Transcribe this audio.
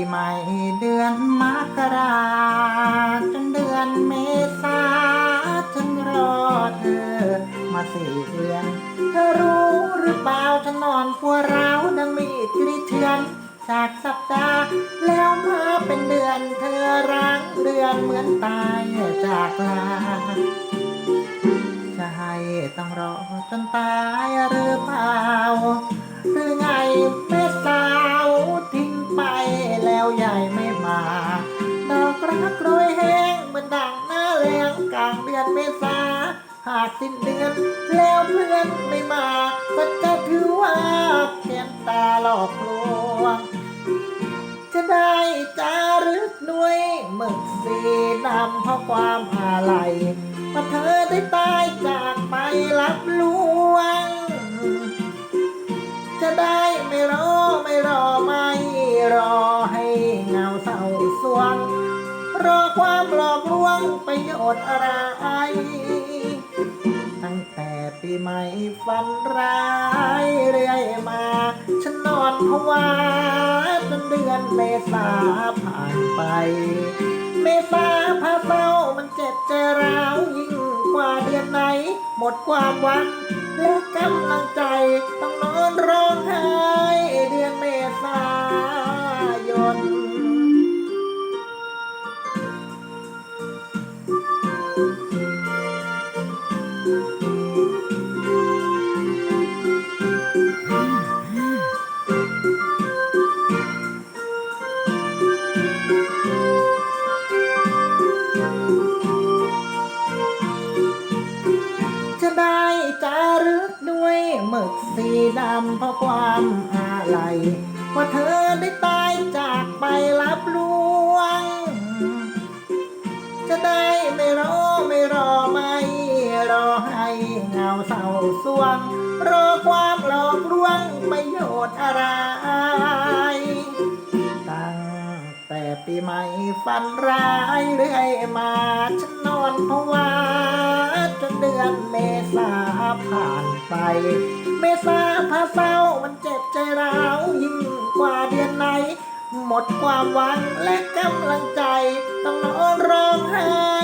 ีใหม่เดือนมกราจนเดือนเมษาฉันรอเธอ มาสี่เดือน เธอรู้หรือเปล่าฉันนอนพัวร้าวดังมีดกรีดเชือน จากสัปดาห์แล้วมาเป็นเดือนเธอร้างเดือนเหมือนตายจากลาจะให้ต้องรอจนตายหรือเปล่า แล้วยายไม่มา ดอกรักโรยแห้งเหมือนดังหน้าแรงกลางเดือนเมษาหากสิ้นเดือนแล้วเพื่อนไม่มาก็จะถือว่าแก้มตาหลอกลวง จะได้จารึกด้วยหมึกสีดำเพราะความอาลัยว่าเธอได้ตายจากไปรับล ประโยชน์อะไร ตั้งแต่ปีใหม่ฝันร้ายเรื่อยมา ฉันนอนภาวะจนเดือนเมษาผ่านไป เมษาพาเศร้ามันเจ็บใจร้าวยิ่งกว่าเดือนไหน หมดความหวังและกำลังใจต้องนอนร้อง จะได้จารึกด้วยหมึกสีดำเพราะความอาลัยว่าเธอได้ตายจากไป สวง รอความหลอกลวงประโยชน์อะไร ตั้งแต่ปีใหม่ฝันร้ายเรื่อยมาฉันนอนภาวะจนเดือนเมษาผ่านไป เมษาพาเศร้ามันเจ็บใจร้าวยิ่งกว่าเดือนไหน หมดความหวังและกำลังใจ ต้องนอนร้องไห้